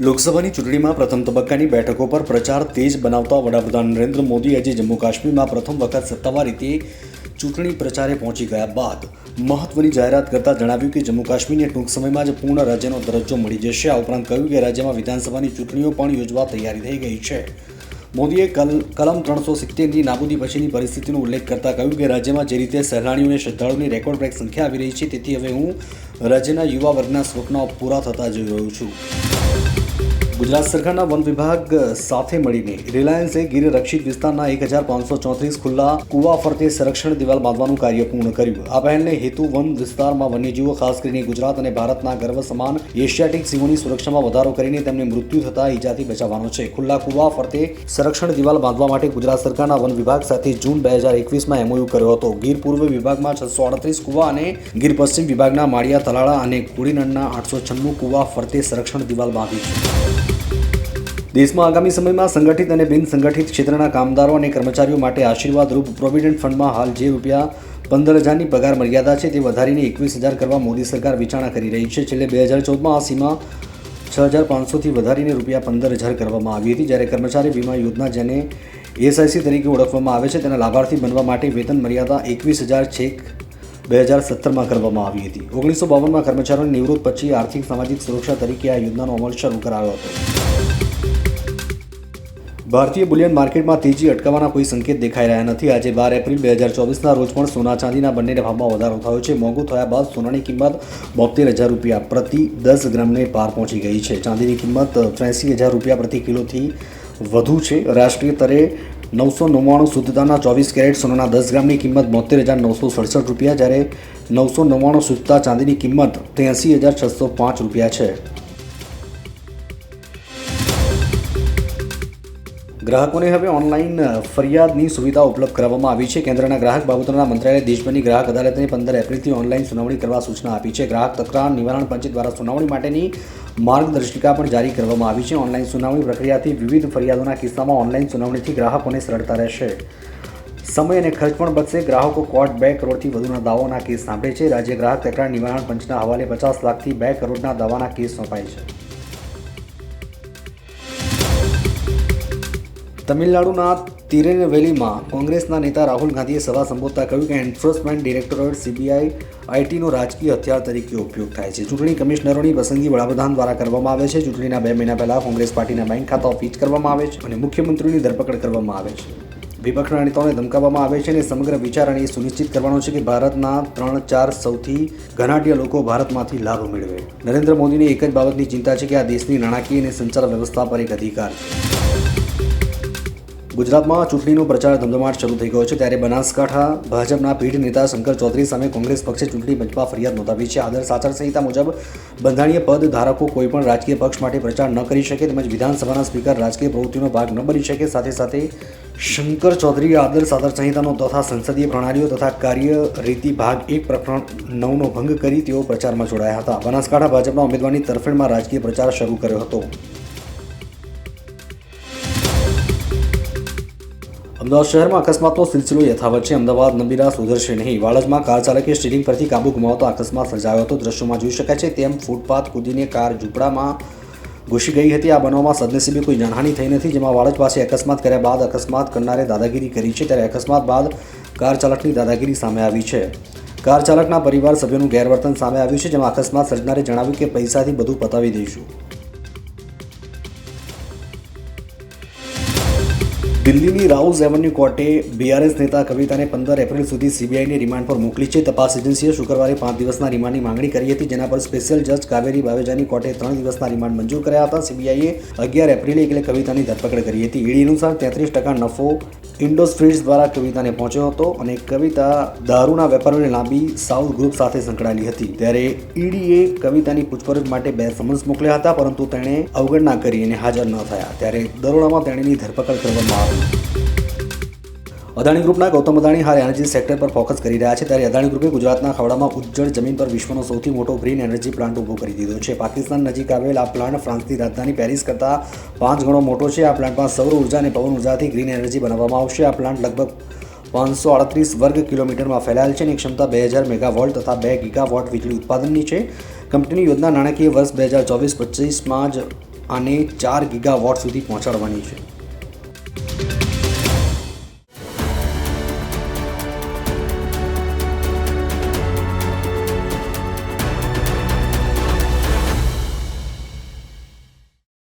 લોકસભાની ચૂંટણીમાં પ્રથમ તબક્કાની બેઠકો પર પ્રચાર તેજ બનાવતા વડાપ્રધાન નરેન્દ્ર મોદી આજે જમ્મુ કાશ્મીરમાં પ્રથમ વખત સત્તાવાર રીતે ચૂંટણી પ્રચારે પહોંચી ગયા બાદ મહત્વની જાહેરાત કરતા જણાવ્યું કે જમ્મુ કાશ્મીરને ટૂંક સમયમાં જ પૂર્ણ રાજ્યનો દરજ્જો મળી જશે. આ ઉપરાંત કહ્યું કે રાજ્યમાં વિધાનસભાની ચૂંટણીઓ પણ યોજવા તૈયારી થઈ ગઈ છે. મોદીએ કલ, કલમ ત્રણસો સિત્તેરની નાબૂદી પછીની પરિસ્થિતિનો ઉલ્લેખ કરતા કહ્યું કે રાજ્યમાં જે રીતે સહેલાણીઓ અને શ્રદ્ધાળુની રેકોર્ડ બ્રેક સંખ્યા આવી રહી છે, તેથી હવે હું રાજ્યના યુવા વર્ગના સ્વપ્નો પૂરા થતા જોઈ રહ્યો છું. thank you ગુજરાત સરકારના વન વિભાગ સાથે મળીને રિલાયન્સે ગીર રક્ષિત વિસ્તારના એક હજાર પાંચસો ચોત્રીસ ખુલ્લા કુવા ફરતે સંરક્ષણ દિવાલ બાંધવાનું કાર્ય પૂર્ણ કર્યું. આ પહેલને હેતુ વન વિસ્તારમાં વન્યજીવો, ખાસ કરીને ગુજરાત અને ભારતના ગર્વ સમાન એશિયાટિક સિંહોની સુરક્ષામાં વધારો કરીને તેમને મૃત્યુ થતા ઈજાથી બચાવવાનો છે. ખુલ્લા કુવા ફરતે સંરક્ષણ દિવાલ બાંધવા માટે ગુજરાત સરકારના વન વિભાગ સાથે જૂન બે હજાર એકવીસમાં એમઓયુ કર્યો હતો. ગીર પૂર્વ વિભાગમાં છસો અડત્રીસ કુવા અને ગીર પશ્ચિમ વિભાગના માળિયા, તલાળા અને કુડીનડના આઠસો છન્નું કુવા ફરતે સંરક્ષણ દિવાલ બાંધી છે. દેશમાં આગામી સમયમાં સંગઠિત અને બિન સંગઠિત ક્ષેત્રના કામદારો અને કર્મચારીઓ માટે આશીર્વાદ રૂપ પ્રોવિડન્ટ ફંડમાં હાલ જે રૂપિયા પંદર હજારની પગાર મર્યાદા છે તે વધારીને એકવીસ હજાર કરવા મોદી સરકાર વિચારણા કરી રહી છે. છેલ્લે બે હજાર ચૌદમાં આ સીમા છ હજાર પાંચસોથી વધારીને રૂપિયા પંદર હજાર કરવામાં આવી હતી. જ્યારે કર્મચારી વીમા યોજના જેને એસઆઈસી તરીકે ઓળખવામાં આવે છે, તેના લાભાર્થી બનવા માટે વેતન મર્યાદા એકવીસ હજાર છેક બે હજાર સત્તરમાં કરવામાં આવી હતી. ઓગણીસો બાવનમાં કર્મચારીઓની નિવૃત્ત પછી આર્થિક સામાજિક સુરક્ષા તરીકે આ યોજનાનો અમલ શરૂ કરાયો હતો. ભારતીય બુલિયન માર્કેટમાં તેજી અટકાવવાના કોઈ સંકેત દેખાઈ રહ્યા નથી. આજે બાર એપ્રિલ બે હજાર ચોવીસના રોજ પણ સોના ચાંદીના બંને ભાવમાં વધારો થયો છે. મોંઘું થયા બાદ સોનાની કિંમત બોતેર હજાર રૂપિયા પ્રતિ દસ ગ્રામને પાર પહોંચી ગઈ છે. ચાંદીની કિંમત ત્રેસી હજાર રૂપિયા પ્રતિ કિલોથી વધુ છે. રાષ્ટ્રીય સ્તરે નવસો નવ્વાણું શુદ્ધતાના ચોવીસ કેરેટ સોનાના દસ ગ્રામની કિંમત બોતેર હજાર નવસો સડસઠ રૂપિયા, જ્યારે નવસો નવ્વાણું શુદ્ધતા ચાંદીની કિંમત ત્યાંસી હજાર છસો પાંચ રૂપિયા છે. ગ્રાહકોને હવે ઓનલાઈન ફરિયાદની સુવિધા ઉપલબ્ધ કરવામાં આવી છે. કેન્દ્રના ગ્રાહક બાબતોના મંત્રાલયે દેશભરની ગ્રાહક અદાલતને પંદર એપ્રિલથી ઓનલાઈન સુનાવણી કરવા સૂચના આપી છે. ગ્રાહક તકરાર નિવારણ પંચ દ્વારા સુનાવણી માટેની માર્ગદર્શિકા પણ જારી કરવામાં આવી છે. ઓનલાઈન સુનાવણી પ્રક્રિયાથી વિવિધ ફરિયાદોના કિસ્સામાં ઓનલાઈન સુનાવણીથી ગ્રાહકોને સરળતા રહેશે. સમય અને ખર્ચ પણ બચશે. ગ્રાહકો કોર્ટ બે કરોડથી વધુના દાવાઓના કેસ સાંભળે છે. રાજ્ય ગ્રાહક તકરાર નિવારણ પંચના હવાલે પચાસ લાખથી બે કરોડના દાવાના કેસ સોંપાય છે. તમિલનાડુના તિરુનેલવેલીમાં કોંગ્રેસના નેતા રાહુલ ગાંધીએ સભા સંબોધતા કહ્યું કે એન્ફોર્સમેન્ટ ડિરેક્ટોરેટ સીબીઆઈ આઈટીનો રાજકીય હથિયાર તરીકે ઉપયોગ થાય છે. ચૂંટણી કમિશનરોની પસંદગી વડાપ્રધાન દ્વારા કરવામાં આવે છે. ચૂંટણીના બે મહિના પહેલા કોંગ્રેસ પાર્ટીના બેંક ખાતાઓ ફીચ કરવામાં આવે છે અને મુખ્યમંત્રીની ધરપકડ કરવામાં આવે છે. વિપક્ષના નેતાઓને ધમકાવવામાં આવે છે અને સમગ્ર વિચાર અને એ સુનિશ્ચિત કરવાનો છે કે ભારતના ત્રણ ચાર સૌથી ઘનાઢ્ય લોકો ભારતમાંથી લાભ મેળવે. નરેન્દ્ર મોદીની એક જ બાબતની ચિંતા છે કે આ દેશની નાણાકીય અને સંચાર વ્યવસ્થા પર એક અધિકાર છે. ગુજરાતમાં ચૂંટણીનો પ્રચાર ધમધમાટ શરૂ થઈ ગયો છે ત્યારે બનાસકાંઠા ભાજપના પીઢ નેતા શંકર ચૌધરી સામે કોંગ્રેસ પક્ષે ચૂંટણી પંચમાં ફરિયાદ નોંધાવી છે. આદર્શ આચારસંહિતા મુજબ બંધારણીય પદ ધારકો કોઈપણ રાજકીય પક્ષ માટે પ્રચાર ન કરી શકે તેમજ વિધાનસભાના સ્પીકર રાજકીય પ્રવૃત્તિનો ભાગ ન બની શકે. સાથે સાથે શંકર ચૌધરીએ આદર્શ આચારસંહિતાનો તથા સંસદીય પ્રણાલીઓ તથા કાર્ય રીતિ ભાગ એક પ્રકરણ નવનો ભંગ કરી તેઓ પ્રચારમાં જોડાયા હતા. બનાસકાંઠા ભાજપના ઉમેદવારની તરફેણમાં રાજકીય પ્રચાર શરૂ કર્યો હતો. અમદાવાદ શહેરમાં અકસ્માતનો સિલસિલો યથાવત છે. અમદાવાદ નબીરા સુધરશે નહીં વાડજમાં કાર ચાલકે સ્ટીરિંગ પરથી કાબુ ગુમાવતો અકસ્માત સર્જાયો હતો. દ્રશ્યોમાં જોઈ શકાય છે તેમ ફૂટપાથ કૂદીને કાર ઝૂંપડામાં ઘૂસી ગઈ હતી. આ બનાવમાં સદનસીબે કોઈ જાનહાની થઈ નથી, જેમાં વાડજ પાસે અકસ્માત કર્યા બાદ અકસ્માત કરનારે દાદાગીરી કરી છે. ત્યારે અકસ્માત બાદ કાર ચાલકની દાદાગીરી સામે આવી છે. કાર ચાલકના પરિવાર સભ્યોનું ગેરવર્તન સામે આવ્યું છે, જેમાં અકસ્માત સર્જનારે જણાવ્યું કે પૈસાથી બધું પતાવી દઈશું. દિલ્હીની રાઉઝ એવન્યુ કોર્ટે બીઆરએસ નેતા કવિતાને પંદર એપ્રિલ સુધી સીબીઆઈની રિમાન્ડ પર મોકલી છે. તપાસ એજન્સીએ શુક્રવારે પાંચ દિવસના રિમાન્ડની માંગણી કરી હતી, જેના પર સ્પેશિયલ જજ કાવેરી બાવેજાની કોર્ટે ત્રણ દિવસના રિમાન્ડ મંજૂર કર્યા હતા. સીબીઆઈએ અગિયાર એપ્રિલે એટલે કવિતાની ધરપકડ કરી હતી. ઈડી અનુસાર તેત્રીસ ટકા નફો ઇન્ડોસ્ટ્રીઝ દ્વારા કવિતાને પહોંચ્યો હતો અને કવિતા દારૂના વેપારીઓની લાંબી સાઉથ ગ્રુપ સાથે સંકળાયેલી હતી. ત્યારે ઈડીએ કવિતાની પૂછપરછ માટે બે સમન્સ મોકલ્યા હતા, પરંતુ તેણે અવગણના કરી અને હાજર ન થયા. ત્યારે દરોડામાં તેણીની ધરપકડ કરવામાં આવી. અદાણી ગ્રુપના ગૌતમ અદાણી હાલ એનર્જી સેક્ટર પર ફોકસ કરી રહ્યા છે. ત્યારે અદાણી ગ્રુપે ગુજરાતના ખાવડામાં ઉજ્જળ જમીન પર વિશ્વનો સૌથી મોટો ગ્રીન એનર્જી પ્લાન્ટ ઊભો કરી દીધો છે. પાકિસ્તાન નજીક આવેલ આ પ્લાન્ટ ફ્રાન્સની રાજધાની પેરિસ કરતાં પાંચ ગણો મોટો છે. આ પ્લાન્ટમાં સૌર ઊર્જા અને પવન ઉર્જાથી ગ્રીન એનર્જી બનાવવામાં આવશે. આ પ્લાન્ટ લગભગ પાંચસો અડત્રીસ વર્ગ કિલોમીટરમાં ફેલાયેલ છે અને ક્ષમતા બે હજાર મેગાવોલ્ટ તથા બે ગીગાવોટ વીજળી ઉત્પાદનની છે. કંપનીની યોજના નાણાકીય વર્ષ બે હજાર ચોવીસ પચીસમાં જ આને ચાર ગીગાવોટ સુધી પહોંચાડવાની છે.